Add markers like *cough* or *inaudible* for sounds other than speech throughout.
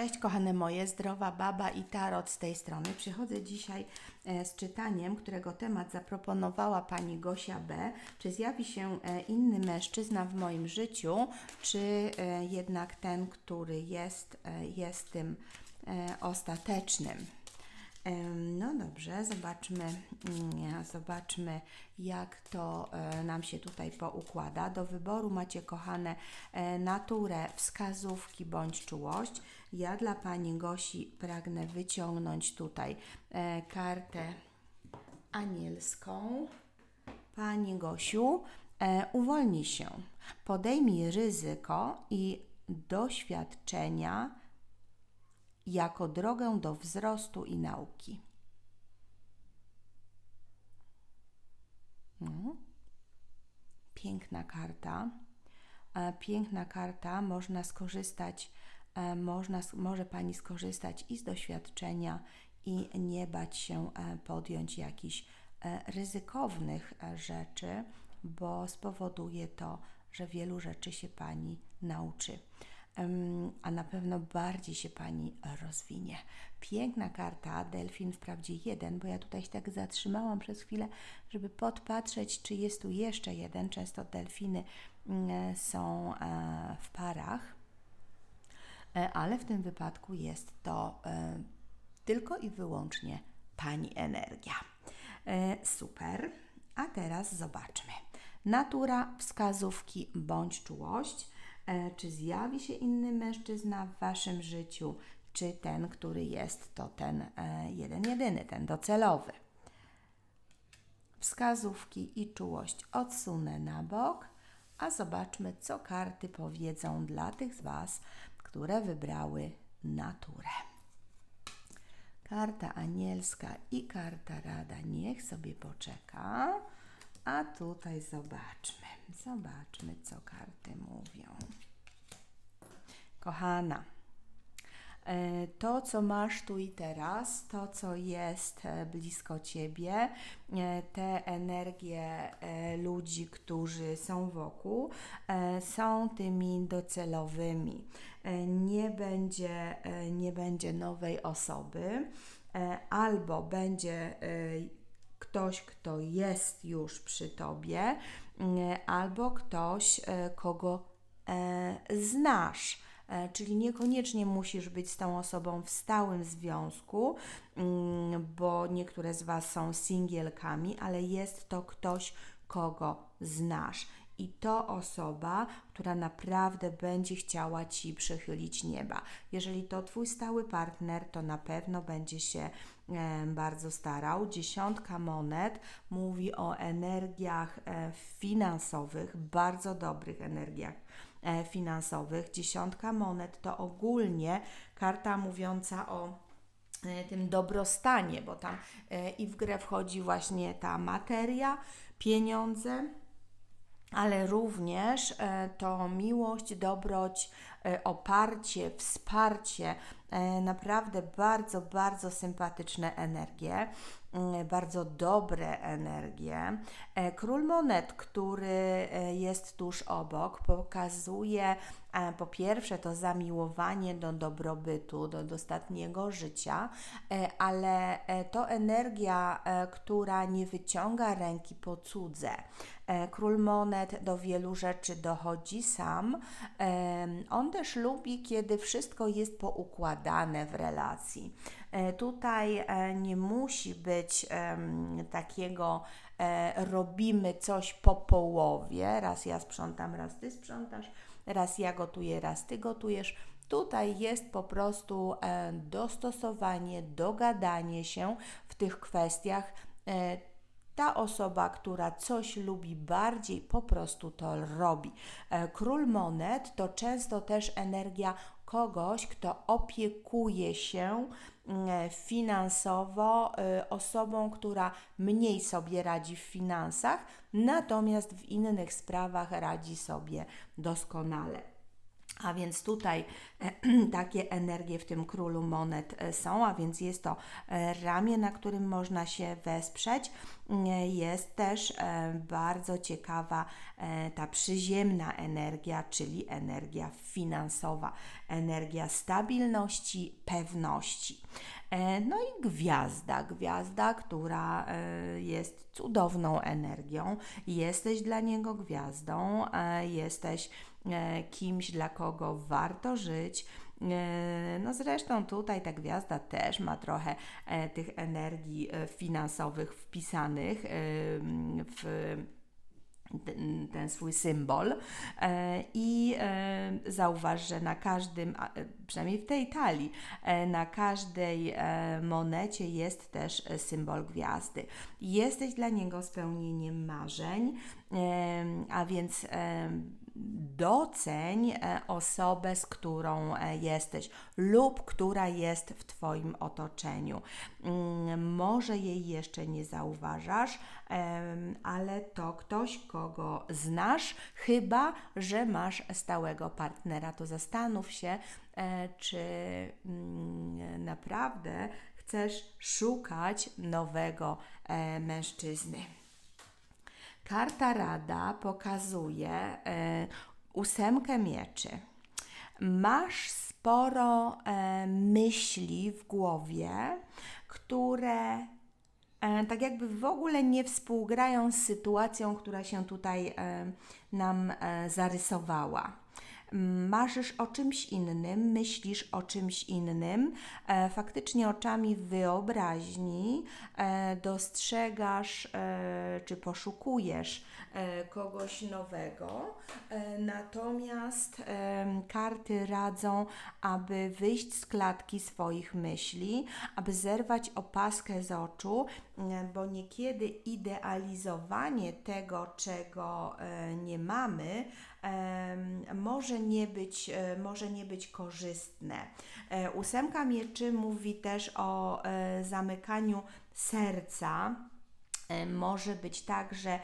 Cześć kochane moje, zdrowa baba i tarot z tej strony. Przychodzę dzisiaj e, z czytaniem, którego temat zaproponowała pani Gosia B. Czy zjawi się e, inny mężczyzna w moim życiu, czy e, jednak ten, który jest, jest tym ostatecznym? No dobrze, zobaczmy, mm, zobaczmy jak to e, nam się tutaj poukłada. Do wyboru macie, kochane, e, naturę, wskazówki bądź czułość. Ja dla Pani Gosi pragnę wyciągnąć tutaj e, kartę anielską. Pani Gosiu, uwolnij się, podejmij ryzyko i doświadczenia jako drogę do wzrostu i nauki. No. Piękna karta. E, Piękna karta, można skorzystać, e, można, może Pani skorzystać i z doświadczenia, i nie bać się e, podjąć jakichś ryzykownych rzeczy, bo spowoduje to, że wielu rzeczy się Pani nauczy. A na pewno bardziej się Pani rozwinie. Piękna karta, delfin wprawdzie jeden, bo ja tutaj się tak zatrzymałam przez chwilę, żeby podpatrzeć, czy jest tu jeszcze jeden. Często delfiny mm, są e, w parach, E, ale w tym wypadku jest to e, tylko i wyłącznie Pani energia. Super. A teraz zobaczmy. Natura, wskazówki bądź czułość. E, Czy zjawi się inny mężczyzna w Waszym życiu, czy ten, który jest, to ten e, jeden, jedyny, ten docelowy. Wskazówki i czułość odsunę na bok, a zobaczmy, co karty powiedzą dla tych z Was, które wybrały naturę. Karta anielska i karta rada niech sobie poczeka. A tutaj zobaczmy, zobaczmy, co karty mówią. Kochana, e, to, co masz tu i teraz, to, co jest e, blisko ciebie, e, te energie ludzi, którzy są wokół, są tymi docelowymi. Nie będzie, nie będzie nowej osoby, albo będzie ktoś, kto jest już przy tobie, albo ktoś, kogo znasz. E, Czyli niekoniecznie musisz być z tą osobą w stałym związku, mm, bo niektóre z Was są singielkami, ale jest to ktoś, kogo znasz. I to osoba, która naprawdę będzie chciała Ci przychylić nieba. Jeżeli to Twój stały partner, to na pewno będzie się bardzo starał. Dziesiątka monet mówi o energiach e, finansowych, bardzo dobrych energiach finansowych. Dziesiątka monet to ogólnie karta mówiąca o e, tym dobrostanie, bo tam e, i w grę wchodzi właśnie ta materia, pieniądze, ale również e, to miłość, dobroć, e, oparcie, wsparcie, e, naprawdę bardzo, bardzo sympatyczne energie, bardzo dobre energie. E, Król monet, który e, jest tuż obok, pokazuje e, po pierwsze to zamiłowanie do dobrobytu, do dostatniego życia, e, ale e, to energia, e, która nie wyciąga ręki po cudze. Król monet do wielu rzeczy dochodzi sam. On też lubi, kiedy wszystko jest poukładane w relacji. Tutaj nie musi być takiego robimy coś po połowie, raz ja sprzątam, raz ty sprzątasz, raz ja gotuję, raz ty gotujesz. Tutaj jest po prostu e, dostosowanie, dogadanie się w tych kwestiach. E, ta osoba, która coś lubi bardziej, po prostu to robi. E, Król monet to często też energia kogoś, kto opiekuje się mm, finansowo y, osobą, która mniej sobie radzi w finansach, natomiast w innych sprawach radzi sobie doskonale. A więc tutaj e, *clears throat* takie energie w tym królu monet e, są, a więc jest to e, ramię, na którym można się wesprzeć. Jest też bardzo ciekawa ta przyziemna energia, czyli energia finansowa, energia stabilności, pewności. No i gwiazda, gwiazda, która jest cudowną energią. Jesteś dla niego gwiazdą, jesteś E, kimś, dla kogo warto żyć. E, no zresztą tutaj ta gwiazda też ma trochę e, tych energii finansowych wpisanych w ten swój symbol i zauważ, że na każdym, przynajmniej w tej talii, na każdej monecie jest też symbol gwiazdy. Jesteś dla niego spełnieniem marzeń, a więc doceń e, osobę, z którą e, jesteś lub która jest w Twoim otoczeniu. Mm, może jej jeszcze nie zauważasz, ale to ktoś, kogo znasz, chyba że masz stałego partnera. To zastanów się, e, czy mm, naprawdę chcesz szukać nowego mężczyzny. Karta Rada pokazuje e, ósemkę mieczy. Masz sporo e, myśli w głowie, które e, tak jakby w ogóle nie współgrają z sytuacją, która się tutaj nam zarysowała marzysz o czymś innym, myślisz o czymś innym, e, faktycznie oczami wyobraźni e, dostrzegasz e, czy poszukujesz kogoś nowego, natomiast karty radzą, aby wyjść z klatki swoich myśli, aby zerwać opaskę z oczu, bo niekiedy idealizowanie tego, czego nie mamy, może nie być, e, może nie być korzystne. E, ósemka mieczy mówi też o e, zamykaniu serca. Może być tak, że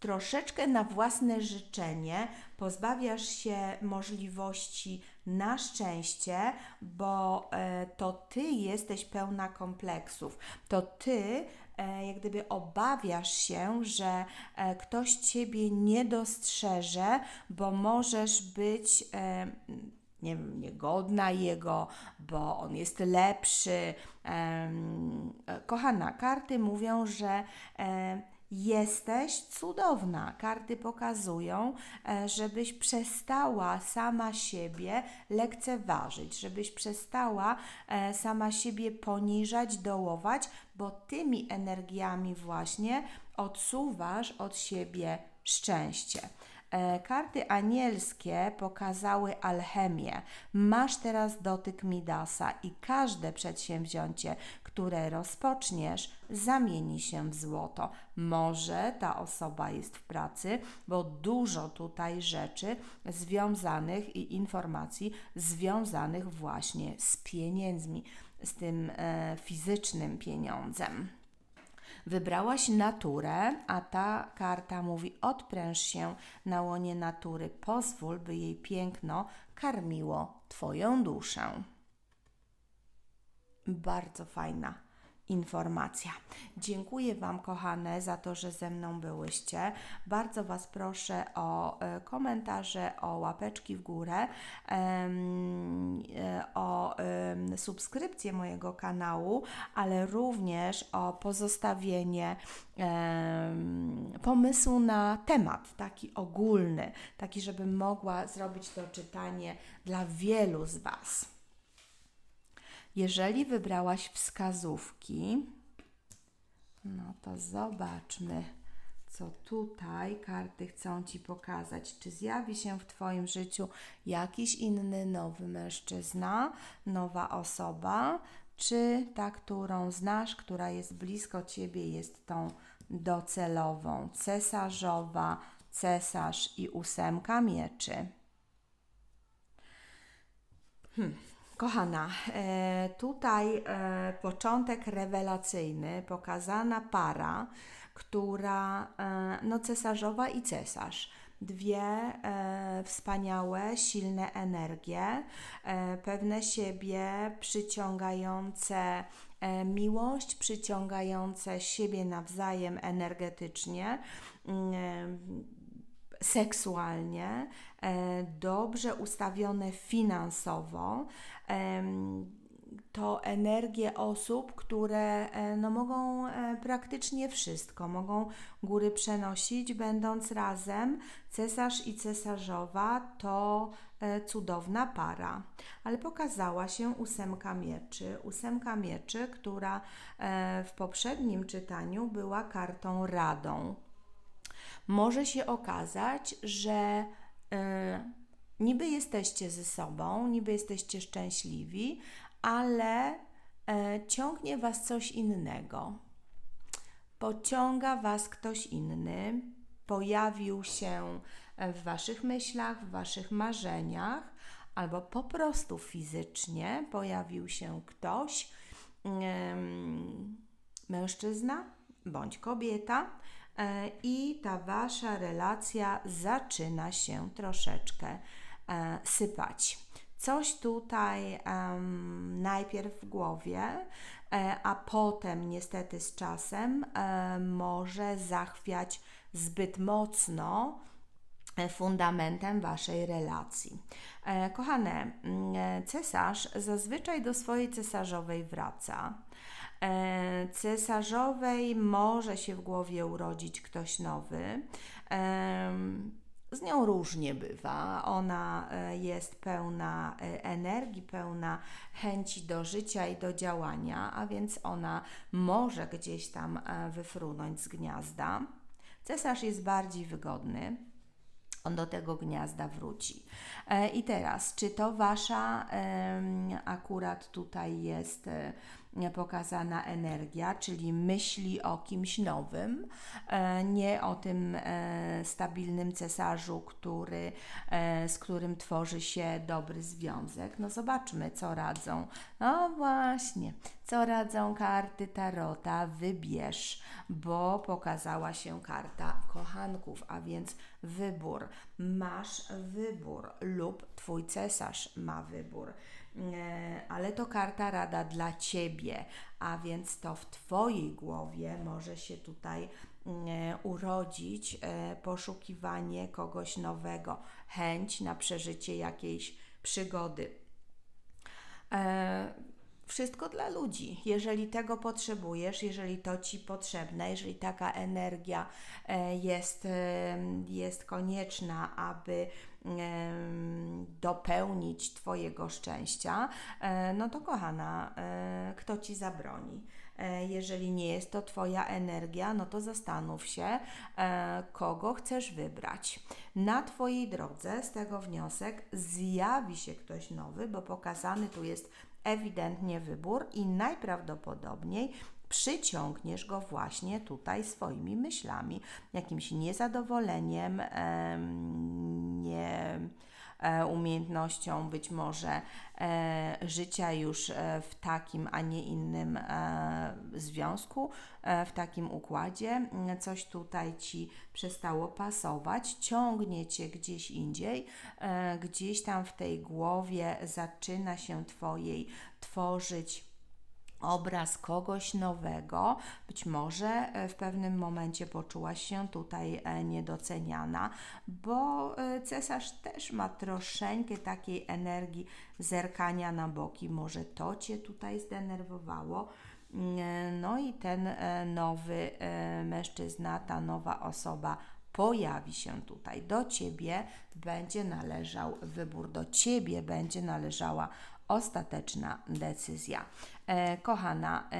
troszeczkę na własne życzenie pozbawiasz się możliwości na szczęście, bo to ty jesteś pełna kompleksów. To ty jak gdyby obawiasz się, że e, ktoś ciebie nie dostrzeże, bo możesz być e, nie wiem, niegodna jego, bo on jest lepszy. Kochana, karty mówią, że Jesteś cudowna. Karty pokazują, e, żebyś przestała sama siebie lekceważyć, żebyś przestała e, sama siebie poniżać, dołować, bo tymi energiami właśnie odsuwasz od siebie szczęście. E, karty anielskie pokazały alchemię. Masz teraz dotyk Midasa i każde przedsięwzięcie, które rozpoczniesz, zamieni się w złoto. Może ta osoba jest w pracy, bo dużo tutaj rzeczy związanych i informacji związanych właśnie z pieniędzmi, z tym e, fizycznym pieniądzem. Wybrałaś naturę, a ta karta mówi: odpręż się na łonie natury, pozwól, by jej piękno karmiło Twoją duszę. Bardzo fajna informacja. Dziękuję Wam, kochane, za to, że ze mną byłyście. Bardzo Was proszę o e, komentarze, o łapeczki w górę, e, o subskrypcję mojego kanału, ale również o pozostawienie pomysłu na temat, taki ogólny, taki, żebym mogła zrobić to czytanie dla wielu z Was. Jeżeli wybrałaś wskazówki, no to zobaczmy, co tutaj karty chcą Ci pokazać. Czy zjawi się w Twoim życiu jakiś inny nowy mężczyzna, nowa osoba, czy ta, którą znasz, która jest blisko Ciebie, jest tą docelową, cesarzowa, cesarz i ósemka mieczy. Hmm. Kochana, e, tutaj e, początek rewelacyjny, pokazana para, która, e, no cesarzowa i cesarz. dwie wspaniałe, silne energie, pewne siebie przyciągające miłość, przyciągające siebie nawzajem energetycznie. mm, seksualnie, dobrze ustawione finansowo. To energie osób, które e, no, mogą e, praktycznie wszystko, mogą góry przenosić, będąc razem. Cesarz i cesarzowa to e, cudowna para, ale pokazała się ósemka mieczy. Ósemka mieczy, która w poprzednim czytaniu była kartą radą może się okazać, że y, niby jesteście ze sobą, niby jesteście szczęśliwi, ale y, ciągnie was coś innego. Pociąga was ktoś inny, pojawił się w waszych myślach, w waszych marzeniach, albo po prostu fizycznie pojawił się ktoś, ym, mężczyzna bądź kobieta, e, i ta wasza relacja zaczyna się troszeczkę e, sypać. Coś tutaj em, najpierw w głowie, e, a potem niestety z czasem e, może zachwiać zbyt mocno e, fundamentem waszej relacji. E, Kochane, mm, e, cesarz zazwyczaj do swojej cesarzowej wraca. E, Cesarzowej może się w głowie urodzić ktoś nowy. Z nią różnie bywa. Ona e, jest pełna e, energii, pełna chęci do życia i do działania, a więc ona może gdzieś tam e, wyfrunąć z gniazda. Cesarz jest bardziej wygodny, on do tego gniazda wróci. I teraz, czy to wasza akurat tutaj jest pokazana energia, czyli myśli o kimś nowym, e, nie o tym e, stabilnym cesarzu, który, e, z którym tworzy się dobry związek. No zobaczmy, co radzą. No właśnie, co radzą karty Tarota? Wybierz, bo pokazała się karta kochanków, a więc wybór. Masz wybór lub twój cesarz ma wybór. E, Ale to karta rada dla ciebie, a więc to w twojej głowie może się tutaj e, urodzić e, poszukiwanie kogoś nowego, chęć na przeżycie jakiejś przygody. Wszystko dla ludzi. Jeżeli tego potrzebujesz, jeżeli to ci potrzebne, jeżeli taka energia jest, jest konieczna, aby dopełnić Twojego szczęścia, e, no to kochana, e, kto ci zabroni? E, Jeżeli nie jest to Twoja energia, no to zastanów się, kogo chcesz wybrać. Na Twojej drodze z tego wniosek zjawi się ktoś nowy, bo pokazany tu jest ewidentnie wybór i najprawdopodobniej przyciągniesz go właśnie tutaj swoimi myślami, jakimś niezadowoleniem, em, nie e, umiejętnością być może e, życia już e, w takim, a nie innym związku, w takim układzie. Coś tutaj ci przestało pasować, ciągnie cię gdzieś indziej, gdzieś tam w tej głowie zaczyna się twojej tworzyć obraz kogoś nowego. Być może e, w pewnym momencie poczułaś się tutaj e, niedoceniana, bo e, cesarz też ma troszeczkę takiej energii zerkania na boki. Może to cię tutaj zdenerwowało. Mm, No i ten nowy mężczyzna, ta nowa osoba pojawi się tutaj. Do ciebie będzie należał wybór, do ciebie będzie należała ostateczna decyzja. E, kochana,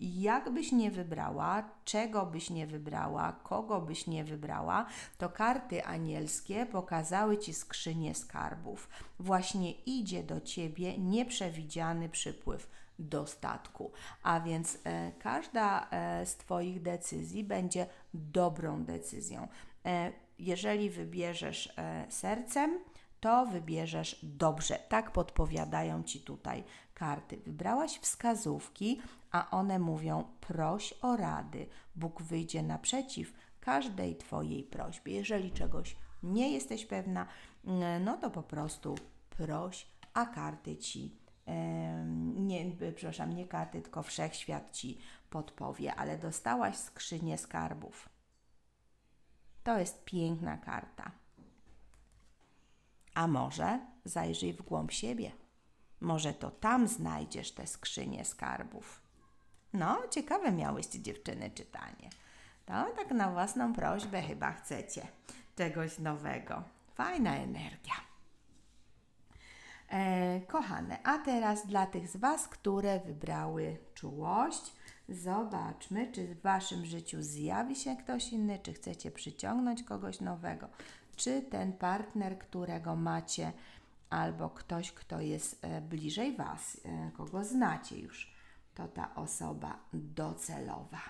jak byś nie wybrała, czego byś nie wybrała, kogo byś nie wybrała, to karty anielskie pokazały ci skrzynię skarbów. Właśnie idzie do ciebie nieprzewidziany przypływ dostatku. A więc e, każda e, z Twoich decyzji będzie dobrą decyzją. E, jeżeli wybierzesz e, sercem, to wybierzesz dobrze. Tak podpowiadają Ci tutaj karty. Wybrałaś wskazówki, a one mówią: proś o rady. Bóg wyjdzie naprzeciw każdej Twojej prośbie. Jeżeli czegoś nie jesteś pewna, mm, no to po prostu proś, a karty Ci, nie, przepraszam, nie karty, tylko wszechświat Ci podpowie, ale dostałaś skrzynię skarbów. To jest piękna karta. A może zajrzyj w głąb siebie. Może to tam znajdziesz te skrzynie skarbów. No, ciekawe miałyście dziewczyny czytanie. To tak na własną prośbę chyba chcecie czegoś nowego. Fajna energia. E, kochane, a teraz dla tych z Was, które wybrały czułość, zobaczmy, czy w Waszym życiu zjawi się ktoś inny, czy chcecie przyciągnąć kogoś nowego, czy ten partner, którego macie, albo ktoś, kto jest e, bliżej Was, e, kogo znacie już, to ta osoba docelowa.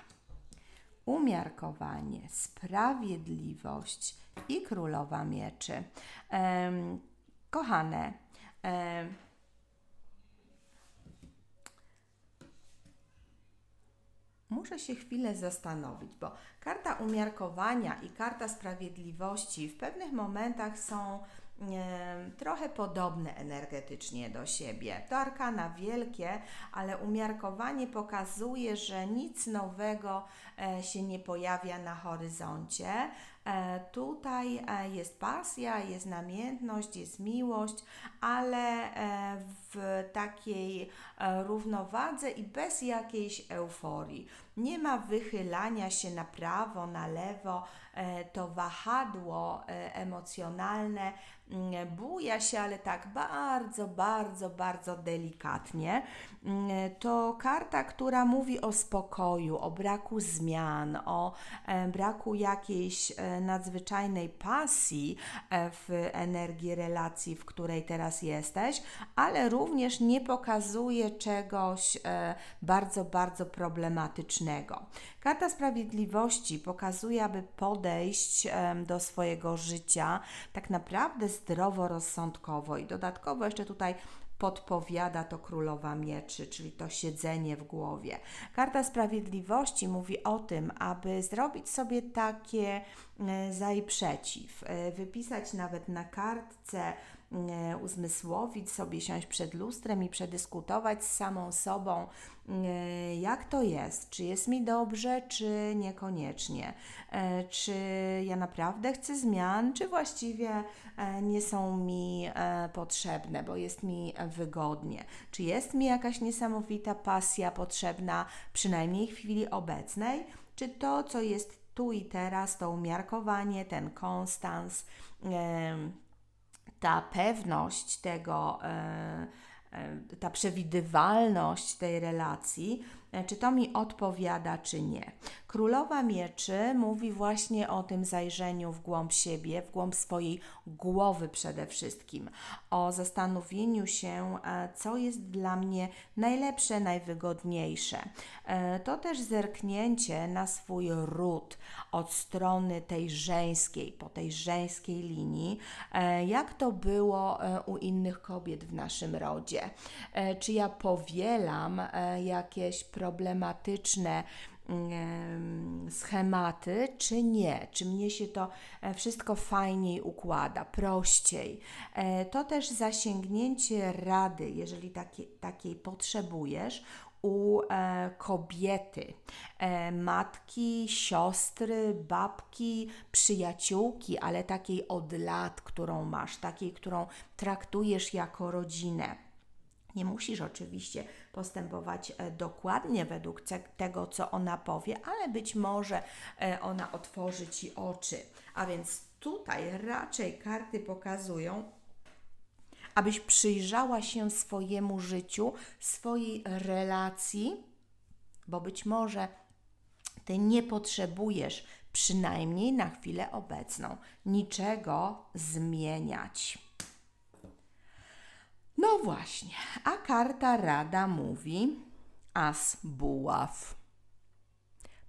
Umiarkowanie, sprawiedliwość i królowa mieczy. kochane, muszę się chwilę zastanowić, bo karta umiarkowania i karta sprawiedliwości w pewnych momentach są trochę podobne energetycznie do siebie. To arkana wielkie, ale umiarkowanie pokazuje, że nic nowego e, się nie pojawia na horyzoncie. E, tutaj e, jest pasja, jest namiętność, jest miłość, ale w takiej równowadze i bez jakiejś euforii. Nie ma wychylania się na prawo, na lewo, to wahadło emocjonalne Mm, buja się, ale tak bardzo, bardzo, bardzo delikatnie. Mm, to karta, która mówi o spokoju, o braku zmian, o e, braku jakiejś e, nadzwyczajnej pasji e, w energii relacji, w której teraz jesteś, ale również nie pokazuje czegoś bardzo, bardzo problematycznego. Karta Sprawiedliwości pokazuje, aby podejść do swojego życia tak naprawdę zdroworozsądkowo i dodatkowo jeszcze tutaj podpowiada to królowa mieczy, czyli to siedzenie w głowie. Karta sprawiedliwości mówi o tym, aby zrobić sobie takie e, za i przeciw, e, wypisać nawet na kartce uzmysłowić sobie, siąść przed lustrem i przedyskutować z samą sobą, e, jak to jest, czy jest mi dobrze, czy niekoniecznie, e, czy ja naprawdę chcę zmian, czy właściwie nie są mi potrzebne, bo jest mi wygodnie, czy jest mi jakaś niesamowita pasja potrzebna, przynajmniej w chwili obecnej, czy to, co jest tu i teraz, to umiarkowanie, ten konstans, ta pewność tego, e, e, ta przewidywalność tej relacji, e, czy to mi odpowiada, czy nie. Królowa Mieczy mówi właśnie o tym zajrzeniu w głąb siebie, w głąb swojej głowy przede wszystkim, o zastanowieniu się, e, co jest dla mnie najlepsze, najwygodniejsze. E, to też zerknięcie na swój ród od strony tej żeńskiej, po tej żeńskiej linii, e, jak to było u innych kobiet w naszym rodzie. Czy ja powielam jakieś problematyczne, schematy, czy nie, czy mnie się to e, wszystko fajniej układa, prościej. E, to też zasięgnięcie rady, jeżeli takie, takiej potrzebujesz, u e, kobiety, e, matki, siostry, babki, przyjaciółki, ale takiej od lat, którą masz, takiej, którą traktujesz jako rodzinę. Nie musisz oczywiście postępować e, dokładnie według tego, co ona powie, ale być może e, ona otworzy ci oczy. A więc tutaj raczej karty pokazują, abyś przyjrzała się swojemu życiu, swojej relacji, bo być może ty nie potrzebujesz, przynajmniej na chwilę obecną, niczego zmieniać. No właśnie, a karta rada mówi as buław.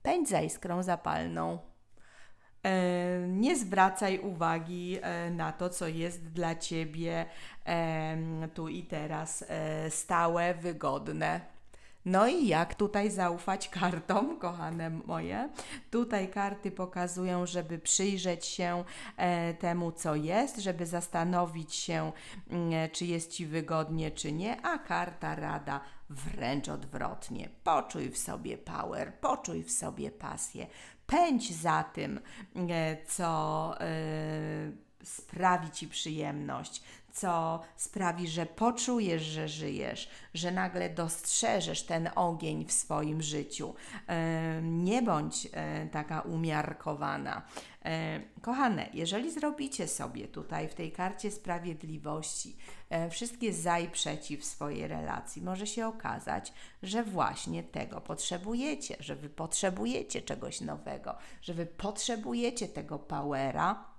Pędź za iskrą zapalną. E, nie zwracaj uwagi e, na to, co jest dla ciebie tu i teraz e, stałe, wygodne. No i jak tutaj zaufać kartom, kochane moje? Tutaj karty pokazują, żeby przyjrzeć się e, temu, co jest, żeby zastanowić się, mm, czy jest Ci wygodnie, czy nie, a karta rada wręcz odwrotnie. Poczuj w sobie power, poczuj w sobie pasję, pędź za tym, e, co e, sprawi Ci przyjemność, co sprawi, że poczujesz, że żyjesz, że nagle dostrzeżesz ten ogień w swoim życiu. Nie bądź e, taka umiarkowana. Kochane, jeżeli zrobicie sobie tutaj w tej karcie sprawiedliwości e, wszystkie za i przeciw swojej relacji, może się okazać, że właśnie tego potrzebujecie, że wy potrzebujecie czegoś nowego, że wy potrzebujecie tego powera.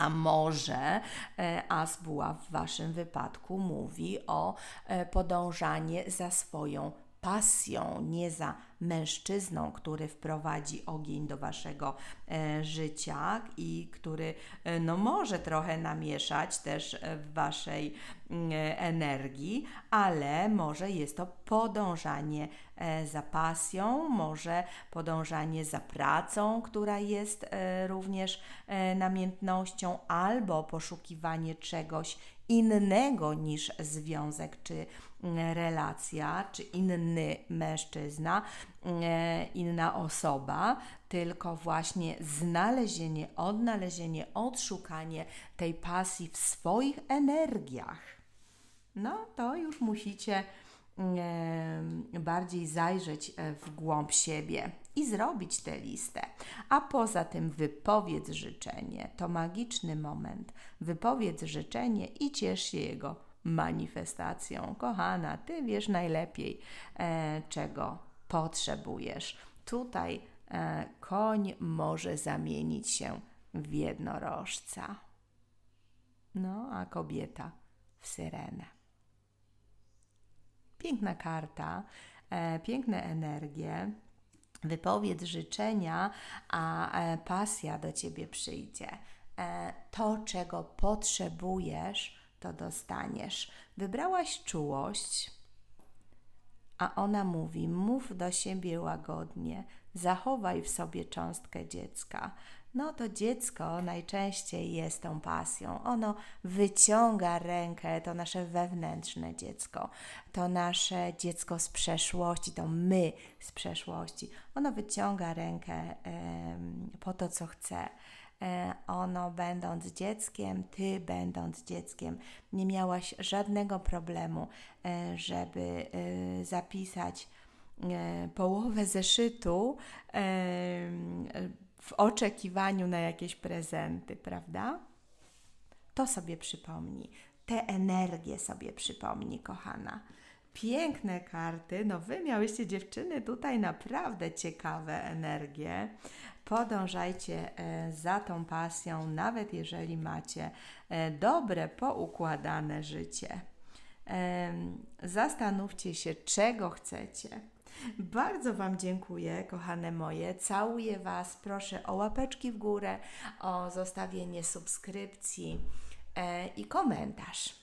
A może e, Asbuła w Waszym wypadku mówi o e, podążanie za swoją pasją, nie za mężczyzną, który wprowadzi ogień do Waszego e, życia i który e, no, może trochę namieszać też e, w Waszej mm, e, energii, ale może jest to podążanie e, za pasją, może podążanie za pracą, która jest e, również e, namiętnością, albo poszukiwanie czegoś innego niż związek czy mm, relacja, czy inny mężczyzna, e, inna osoba, tylko właśnie znalezienie, odnalezienie, odszukanie tej pasji w swoich energiach. No to już musicie bardziej zajrzeć e, w głąb siebie i zrobić tę listę. A poza tym wypowiedz życzenie. To magiczny moment. Wypowiedz życzenie i ciesz się jego manifestacją. Kochana, ty wiesz najlepiej, e, czego potrzebujesz. Tutaj e, koń może zamienić się w jednorożca. No, a kobieta w syrenę. Piękna karta, e, piękne energie. Wypowiedz życzenia, a e, pasja do ciebie przyjdzie. E, to, czego potrzebujesz, to dostaniesz. Wybrałaś czułość, a ona mówi: mów do siebie łagodnie, zachowaj w sobie cząstkę dziecka. No to dziecko najczęściej jest tą pasją. Ono wyciąga rękę, to nasze wewnętrzne dziecko, to nasze dziecko z przeszłości, to my z przeszłości. Ono wyciąga rękę em, po to, co chce. E, ono będąc dzieckiem, ty będąc dzieckiem, nie miałaś żadnego problemu, e, żeby e, zapisać e, połowę zeszytu e, w oczekiwaniu na jakieś prezenty, prawda? To sobie przypomnij. Te energie sobie przypomnij, kochana. Piękne karty. No, wy miałyście dziewczyny tutaj naprawdę ciekawe energie. Podążajcie e, za tą pasją, nawet jeżeli macie e, dobre, poukładane życie. Zastanówcie się, czego chcecie. Bardzo Wam dziękuję, kochane moje. Całuję Was. Proszę o łapeczki w górę, o zostawienie subskrypcji e, i komentarz.